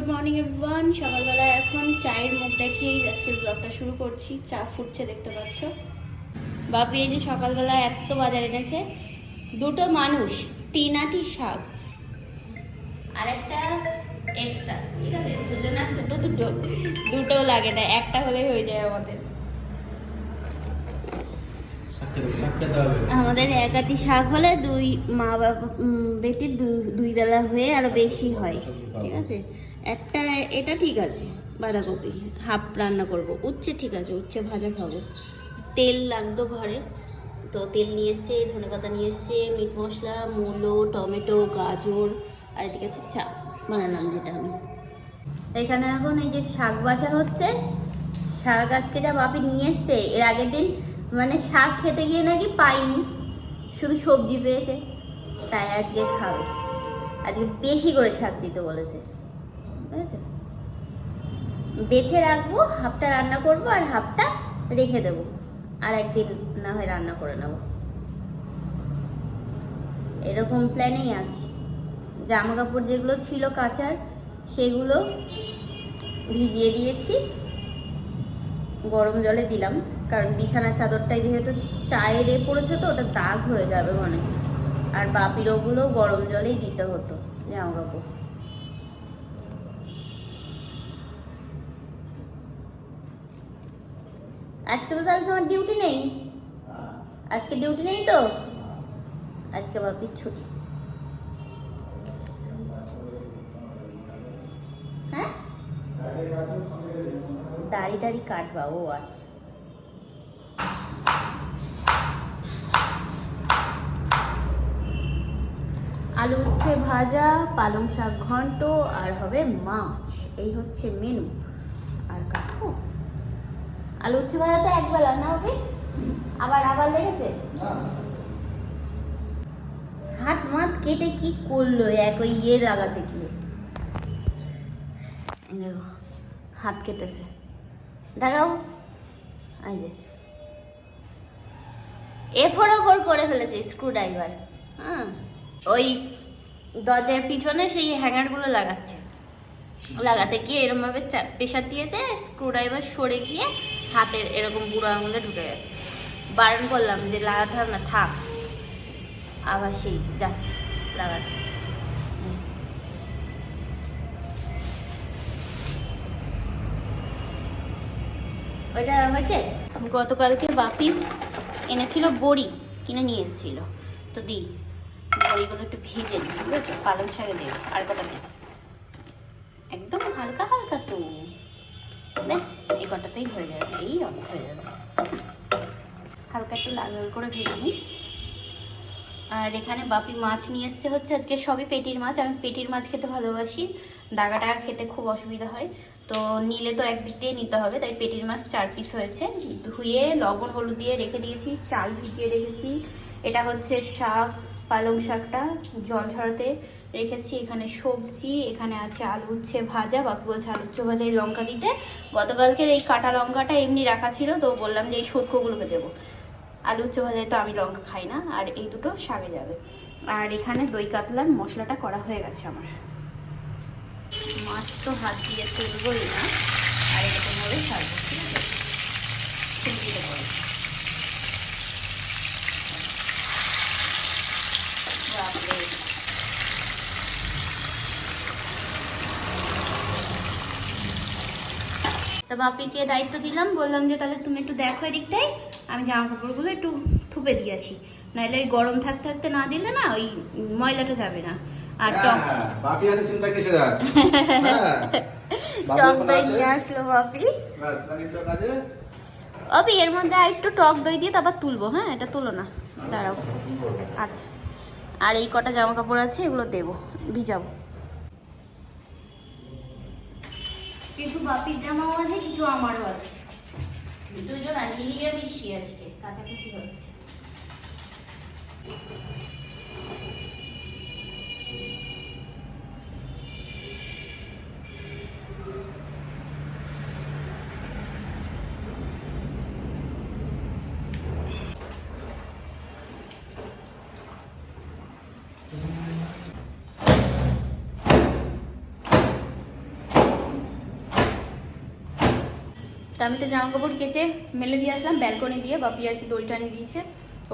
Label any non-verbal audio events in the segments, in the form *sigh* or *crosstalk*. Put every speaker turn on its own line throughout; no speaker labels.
Good morning everyone সকালবেলা এখন চায়ের মুখ দেখিয়েই আজকের ব্লগটা শুরু করছি। চা ফুটছে দেখতে পাচ্ছ। বাপি এই যে সকালবেলা এত বাজারে এনেছে। দুটো মানুষ তিন আটি শাক আর একটা এক্সট্রা ঠিক আছে? দুজনের দুটো দুটো দুটোও লাগে না একটা হলেই হয়ে যায় আমাদের। আমাদের এক আটি শাক হলে দুই মা বাবা বেটির দুই বেলা হয়ে আরও বেশি হয় ঠিক আছে? একটা এটা ঠিক আছে, বাঁধাকপি, হাফ রান্না করব। উচ্ছে ঠিক আছে, উচ্ছে ভাজা খাব। তেল লাগতো ঘরে, তো তেল নিয়ে এসছে, ধনে পাতা নিয়ে এসছে, মিট মশলা, মূলো, টমেটো, গাজর, আর এদিকে আছে চা, বানালাম যেটা আমি। এখানে এখন এই যে শাক বাছা হচ্ছে, শাক আজকে যা বাপি নিয়ে এসছে, এর আগের দিন মানে শাক খেতে গিয়ে নাকি পাইনি, শুধু সবজি পেয়েছে, তাই আজকে খাবে। আজকে বেশি করে শাক দিতে বলেছে। বেছে রাখব, হাফটা রান্না করব আর হাফটা রেখে দেবো। আর একদিন না হয় রান্না করে নেব। এরকম প্ল্যানেই আছে। জামা কাপড় যেগুলো ছিল কাচার, সেগুলো ভিজিয়ে দিয়েছি। গরম জলে দিলাম, কারণ বিছানার চাদরটায় যেহেতু চায়ের এ পড়েছে তো, ওটা দাগ হয়ে যাবে মনে আর বাপির ওগুলো গরম জলেই দিতে হতো জামা কাপড় আজকে তো তাহলে তোমার ডিউটি নেই? আজকে ডিউটি নেই তো? আজকে বাপির ছুটি। হ্যাঁ? দাড়ি দাড়ি কাটবা ও আচ্ছা। আলু উচ্ছে ভাজা পালং শাক ঘন্ট আর হবে মাছ। এই হচ্ছে মেনু উচ্ছে ভাজা তো একবেলা না ওকে? আবার আবার লেগেছে? হাত মাত কেটে কি করল এক ওই ইয়ে লাগাতে গিয়ে দেখো হাত কেটেছে। দেখাও। এই যে। এফোর ওফোর করে ফেলেছে স্ক্রু ড্রাইভার হ্যাঁ ওই দরজার পিছনে সেই হ্যাঙ্গারগুলো লাগাচ্ছে। লাগাতে গিয়ে এরমভাবে প্রেশার দিয়েছে স্ক্রু ড্রাইভার সরে গিয়ে হাতের এরকম বুড়ো আঙুলে ঢুকে গেছে। বারণ করলাম যে, লাগাতে হবে না, থাক। আবার সেই যাচ্ছে, লাগাতে। হয়েছে? গতকালকে বাপি এনেছিল বড়ি, কিনে নিয়ে এসেছিল। তো দিই, বড়িগুলো একটু ভেজে দিই ঠিক আছে? পালং শাকে দেবো, আর কটা দেবো? একদম হালকা হালকা তো। এই কটাতেই হয়ে যাবে এই অনেক হয়ে যাবে। হালকা একটু লাল লাল করে ভেজে নিই। আর এখানে বাপি মাছ নিয়ে এসছে হচ্ছে, আজকে সবই পেটির মাছ। আমি পেটির মাছ খেতে ভালোবাসি। ডাগা ডাগা খেতে খুব অসুবিধা হয়। তো নিলে তো একদিক দিয়ে নিতে হবে, তাই পেটির মাছ চার পিস হয়েছে। ধুয়ে লবণ হলুদ দিয়ে রেখে দিয়েছি, চাল ভিজিয়ে রেখেছি। এটা হচ্ছে শাক পালং শাকটা জল ঝরাতে রেখেছি। এখানে সবজি, এখানে আছে আলু উচ্ছে ভাজা বাপি বলছে আলু উচ্ছে ভাজায় লঙ্কা দিতে। গতকালকের এই কাটা লঙ্কাটা এমনি রাখা ছিল, তো বললাম যে এই সটকোগুলোকে দেবো। আলু উচ্চ ভাজায় তো আমি লঙ্কা খাই না, আর এই দুটো শাকে যাবে। আর এখানে দই কাতলার মশলাটা করা হয়ে গেছে আমার। মাছ তো হাত দিয়ে তুলবই না, আর এরকমভাবে সারবো ঠিক আছে? তা বাপিকে দায়িত্ব দিলাম বললাম যে তাহলে তুমি একটু দেখো এদিকটাই আমি জামা কাপড়গুলো একটু থুপে দিয়ে আসি। নাহলে ওই গরম থাকতে থাকতে না দিলে না ওই ময়লাটা যাবে না। আর টক
হ্যাঁ, বাপি আছে চিন্তা কিসের আর? *laughs* হ্যাঁ,
টক দই। নিয়ে আসলো বাপি। অবি এর মধ্যে একটু টক দই দিয়ে তারপর তুলবো হ্যাঁ এটা তুলো না দাঁড়াও। আচ্ছা। আর এই কটা জামা কাপড় আছে, এগুলো দেবো, ভিজাবো। কিছু বাপির জামাও আছে, কিছু আমারও আছে। দুজন মিলিয়ে মিশি আজকে কাছাকাছি হচ্ছে। তা আমি তো জামা কাপড় কেচে মেলে দিয়ে আসলাম ব্যালকনি দিয়ে। বাপি আর কি দড়ি টানি দিয়েছে।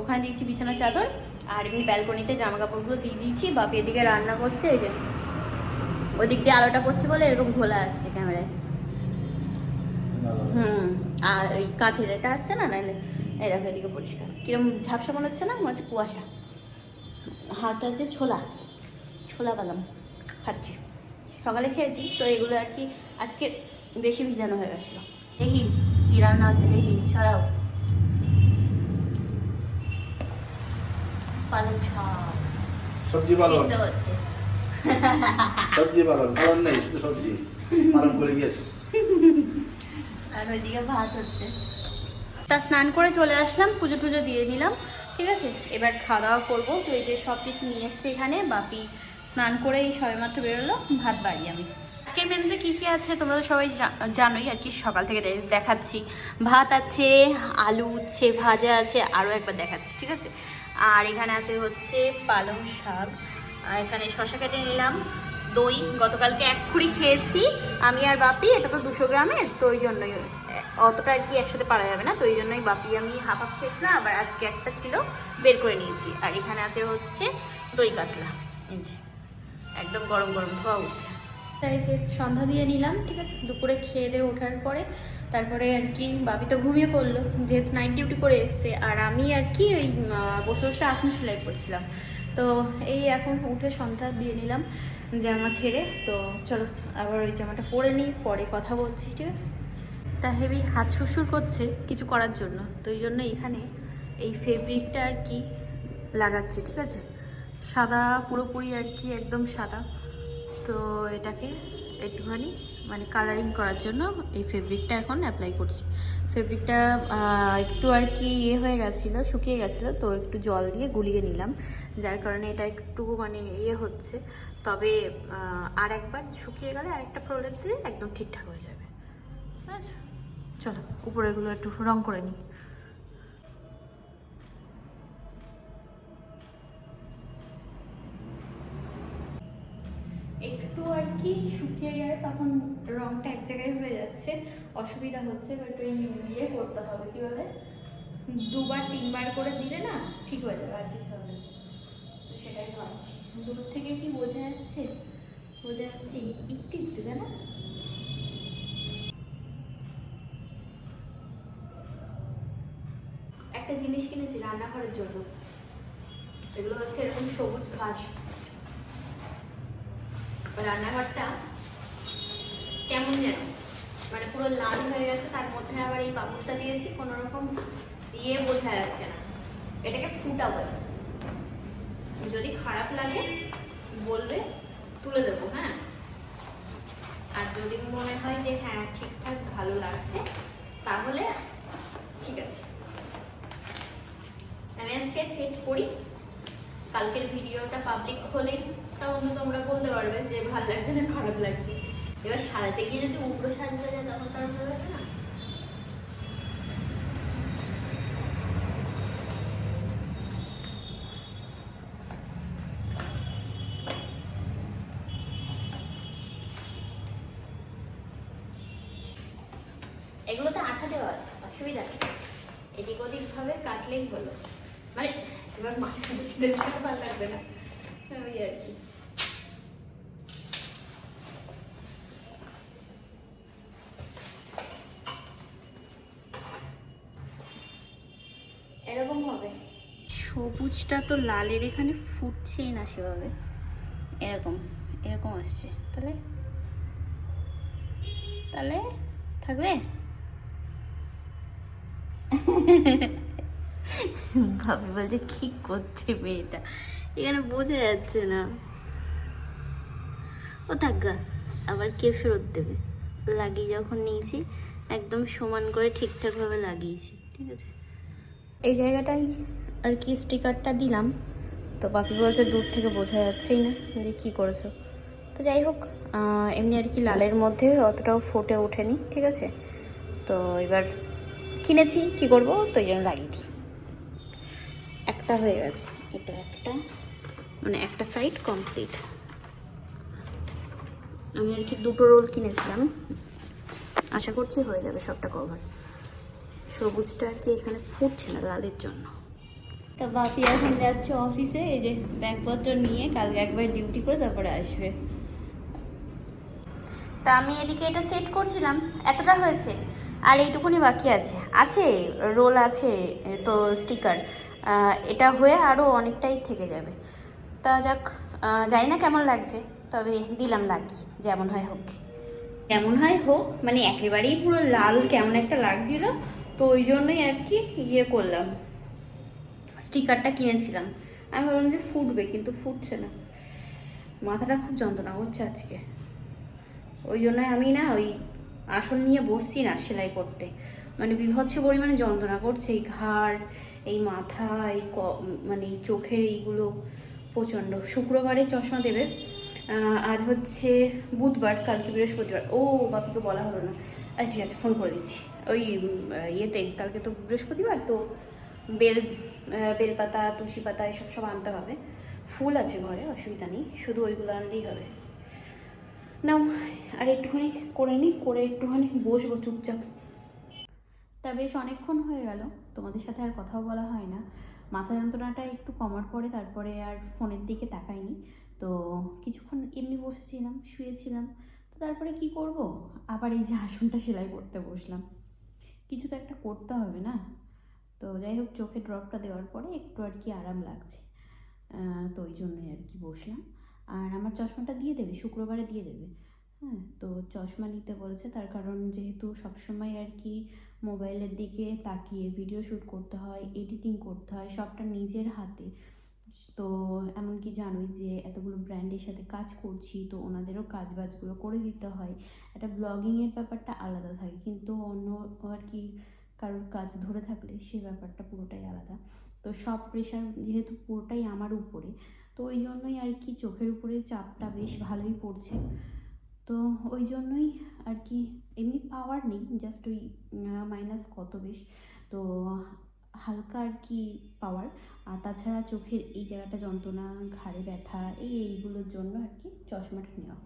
ওখানে দিয়েছি বিছানার চাদর আর এমনি ব্যালকনিতে জামা কাপড়গুলো দিয়ে দিয়েছি। বাপি এদিকে রান্না করছে এই যে ওদিক দিয়ে আলোটা পড়ছে বলে এরকম ঘোলা আসছে ক্যামেরায়। হুম আর ওই কাঁচের এটা আসছে না এই দেখো এদিকে পরিষ্কার। কিরম ঝাপসা মনে হচ্ছে না? মনে হচ্ছে কুয়াশা। হাত আছে ছোলা ছোলা বাদাম খাচ্ছি। সকালে খেয়েছি তো এগুলো আর কি আজকে বেশি ভিজানো হয়ে গেছিল। দেখি কি রান্না হচ্ছে দেখি সরাও। পালং শাক।
সবজি পালন সবজি পালন পালন নেই শুধু সবজি। পালন করে গিয়েছে।
আর ওইদিকে ভাত হচ্ছে। তা স্নান করে চলে আসলাম পুজো টুজো দিয়ে নিলাম ঠিক আছে? এবার খাওয়া দাওয়া করব তো এই যে সব কিছু নিয়ে এসছে এখানে বাপি স্নান করে এই সবেমাত্র বেরোলো ভাত বাড়ি আমি। আজকের মেনুতে কী কী আছে তোমরা তো সবাই জানোই আর কি সকাল থেকে দেখাচ্ছি। ভাত আছে, আলু উচ্ছে, ভাজা আছে আরও একবার দেখাচ্ছি, ঠিক আছে? আর এখানে আছে হচ্ছে পালং শাক। আর এখানে শশা কেটে নিলাম, দই। গতকালকে এক খুঁড়ি খেয়েছি, আমি আর বাপি, এটা তো দুশো গ্রামের, তো ওই জন্যই অতটা আর কি একসাথে পারা যাবে না, তো ওই জন্যই বাপি আমি হাফ হাফ খেয়েছিলাম, আবার আজকে একটা ছিল, বের করে নিয়েছি। আর এখানে আছে হচ্ছে দই কাতলা, এই যে, একদম গরম গরম ধোয়া উঠছে তাই যে সন্ধ্যা দিয়ে নিলাম, ঠিক আছে? দুপুরে খেয়ে দিয়ে ওঠার পরে তারপরে আর কি, বাবি তো ঘুমিয়ে পড়ল, যেহেতু নাইট ডিউটি করে এসছে, আর আমি আর কি ওই বসে বসে আসন সেলাই করছিলাম। তো এই এখন উঠে সন্ধ্যা দিয়ে নিলাম জামা ছেড়ে, তো চলো আবার ওই জামাটা পরে নিই, পরে কথা বলছি, ঠিক আছে? তা হেভি হাত শ্বশুর করছে কিছু করার জন্য, তো এই জন্য এখানে এই ফেব্রিকটা আর কি লাগাচ্ছি, ঠিক আছে? সাদা পুরোপুরি আর কি একদম সাদা। তো এটাকে একটুখানি মানে কালারিং করার জন্য এই ফেব্রিকটা এখন অ্যাপ্লাই করছি। ফেব্রিকটা একটু আর কি ইয়ে হয়ে গেছিল, শুকিয়ে গেছিল, তো একটু জল দিয়ে গুলিয়ে নিলাম। যার কারণে এটা একটু মানে ইয়ে হচ্ছে। তবে আর একবার শুকিয়ে গেলে আরেকটা প্রলেপ দিলে একদম ঠিকঠাক হয়ে যাবে। আচ্ছা চলো উপরেগুলো একটু রং করে নিই। কি শুকিয়ে গেলে তখন রংটা এক জায়গায় হয়ে যাচ্ছে। অসুবিধা হচ্ছে একটু ইয়ে করতে হবে, কি বলে? দুবার, তিনবার করে দিলে না ঠিক হয়ে যাবে, আর কিছু হবে তো সেটাই ভাবছি। দূর থেকে কি বোঝা যাচ্ছে? বোঝা যাচ্ছে একটু একটু তাই না একটা জিনিস কিনেছি রান্নাঘরের জন্য। এগুলো হচ্ছে এরকম সবুজ ঘাস। রান্নাঘরটা কেমন যেন? মানে পুরো লাল হয়ে গেছে, তার মধ্যে আবার এই পাপড়টা দিয়েছি, কোনো রকম ইয়ে বোঝা যাচ্ছে না। এটাকে ফুটা বলে যদি খারাপ লাগে, বলবে, তুলে দেবো হ্যাঁ? আর যদি মনে হয় যে হ্যাঁ ঠিকঠাক ভালো লাগছে, তাহলে ঠিক আছে। আমি আজকে সেট করি। কালকের ভিডিওটা পাবলিক হলেই তখন তোমরা বলতে পারবে যে ভালো লাগছে না খারাপ লাগছে। এবার সাজাতে গিয়ে যদি উগ্র সাজতে যায়, তখন ভালো লাগবে না? এগুলোতে আঠা দেওয়া আছে, অসুবিধা নেই। এদিক ওদিক ভাবে কাটলেই হলো। মানে এবার মাথা দেখতে ভালো লাগবে না। ওই আর কি। সবুজটা তো লালের এখানে ফুটছেই না সেভাবে। এরকম এরকম আসছে। তাহলে তাহলে থাকবে? ভাবি বলছে, কি করছে মেয়েটা? এখানে বোঝা যাচ্ছে না। ও থাকা আবার কে ফেরত দেবে? লাগিয়ে যখন নিয়েছি, একদম সমান করে ঠিকঠাকভাবে লাগিয়েছি, ঠিক আছে? এই জায়গাটায় আর কি স্টিকারটা দিলাম। তো বাপি বলছে দূর থেকে বোঝা যাচ্ছেই না যে কী করেছ। তো যাই হোক এমনি আর কি লালের মধ্যে অতটাও ফুটে ওঠেনি, ঠিক আছে? তো এবার কিনেছি, কি করব? তো এই জন্য লাগিয়ে দিই। একটা হয়ে গেছে। এটা একটা মানে একটা সাইড কমপ্লিট আমি আর কি দুটো রোল কিনেছিলাম। আশা করছি হয়ে যাবে সবটা কভার সবুজটা আর কি এখানে ফুটছে না লালের জন্য। তা বাপি এখন যাচ্ছে অফিসে এই যে ব্যাগপত্র নিয়ে কালকে একবার ডিউটি করে তারপরে আসবে। তা আমি এদিকে এটা সেট করছিলাম এতটা হয়েছে? আর এইটুকুনি বাকি আছে। আছে রোল আছে তো স্টিকার এটা হয়ে আরও অনেকটাই থেকে যাবে। তা যাক জানি না কেমন লাগছে তবে দিলাম লাগিয়ে যেমন হয় হোক। কেমন হয় হোক মানে একেবারেই পুরো লাল কেমন একটা লাগছিল তো ওই জন্যই আর কি ইয়ে করলাম। স্টিকারটা কিনেছিলাম। আমি ভাবলাম যে ফুটবে, কিন্তু ফুটছে না। মাথাটা খুব যন্ত্রণা করছে আজকে। ওই জন্য আমি না ওই আসন নিয়ে বসছি না সেলাই করতে। মানে বিভৎস পরিমাণে যন্ত্রণা করছে। এই ঘাড়, এই মাথা, এই মানে এই চোখের এইগুলো প্রচণ্ড। শুক্রবারে চশমা দেবে। আজ হচ্ছে বুধবার, কালকে বৃহস্পতিবার। ও বাপিকে বলা হলো না। আচ্ছা ঠিক আছে ফোন করে দিচ্ছি। ওই ইয়েতে, কালকে তো বৃহস্পতিবার, তো বেল বেলপাতা তুলসী পাতা এসব সব আনতে হবে। ফুল আছে ঘরে, অসুবিধা নেই, শুধু ওইগুলো আনলেই হবে। নাও, আর একটুখানি করে নিই করে একটুখানি বসবো চুপচাপ। তা বেশ অনেকক্ষণ হয়ে গেল, তোমাদের সাথে আর কথাও বলা হয় না। মাথা যন্ত্রণাটা একটু কমার পরে, তারপরে আর ফোনের দিকে তাকাইনি। তো কিছুক্ষণ এমনি বসেছিলাম, শুয়েছিলাম। তো তারপরে কি করব? আবার এই যে আসনটা সেলাই করতে বসলাম। কিছু তো একটা করতে হবে না? তো যাই হোক চোখে ড্রপটা দেওয়ার পরে একটু আর কি আরাম লাগছে। তো ওই জন্যই আর কি বসলাম। আর আমার চশমাটা দিয়ে দেবে, শুক্রবারে দিয়ে দেবে। হ্যাঁ তো চশমা নিতে বলেছে, তার কারণ যেহেতু সবসময় আর কি মোবাইলের দিকে তাকিয়ে ভিডিও শ্যুট করতে হয় এডিটিং করতে হয়, সবটা নিজের হাতে। তো এমনকি জানোই যে এতগুলো ব্র্যান্ডের সাথে কাজ করছি, তো ওনাদেরও কাজ বাজগুলো করে দিতে হয়। একটা ব্লগিংয়ের ব্যাপারটা আলাদা থাকে, কিন্তু অন্য আর কি কারোর কাজ ধরে থাকলে সে ব্যাপারটা পুরোটাই আলাদা। তো সব প্রেশার যেহেতু পুরোটাই আমার উপরে, তো ওই জন্যই আর কি চোখের উপরে চাপটা বেশ ভালোই পড়ছে। তো ওই জন্যই আর কি এমনি পাওয়ার নেই জাস্ট ওই মাইনাস কত বেশ। তো হালকা আর কি পাওয়ার আর তাছাড়া চোখের এই জায়গাটা যন্ত্রণা, ঘাড়ে ব্যথা, এই এইগুলোর জন্য আর কি চশমাটা নেওয়া।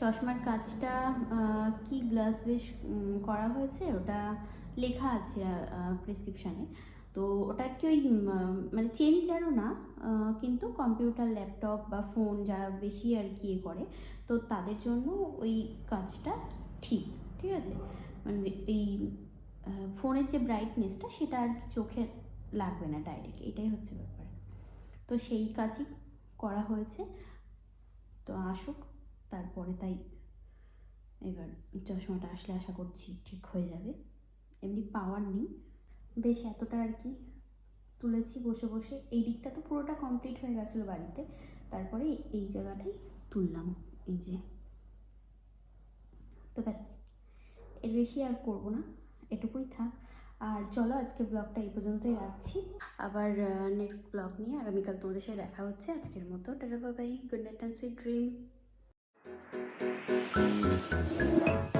চশমার কাজটা কি গ্লাস বেশ করা হয়েছে? ওটা লেখা আছে প্রেসক্রিপশানে তো ওটা কি ওই মানে চেঞ্জারও না কিন্তু কম্পিউটার ল্যাপটপ বা ফোন যারা বেশি আর কি ইয়ে করে, তো তাদের জন্য ওই কাজটা ঠিক ঠিক আছে? মানে এই ফোনের যে ব্রাইটনেসটা সেটা আর কি চোখে লাগবে না ডাইরেক্ট এটাই হচ্ছে ব্যাপার। তো সেই কাজই করা হয়েছে। তো আসুক। তারপরে তাই এবার চশমাটা আসলে আশা করছি ঠিক হয়ে যাবে। এমনি পাওয়ার নেই। বেশ এতটা আর কি তুলেছি বসে বসে। এই দিকটা তো পুরোটা কমপ্লিট হয়ে গেছিল বাড়িতে। তারপরে এই জায়গাটাই তুললাম, এই যে। তো ব্যাস, এর বেশি আর করব না, এটুকুই থাক। আর চলো আজকে ব্লগটা এই পর্যন্তই রাখছি। আবার নেক্সট ব্লগ নিয়ে আগামীকাল তোমাদের সাথে দেখা হচ্ছে। আজকের মতো, tata bye good night and sweet dream Thank you.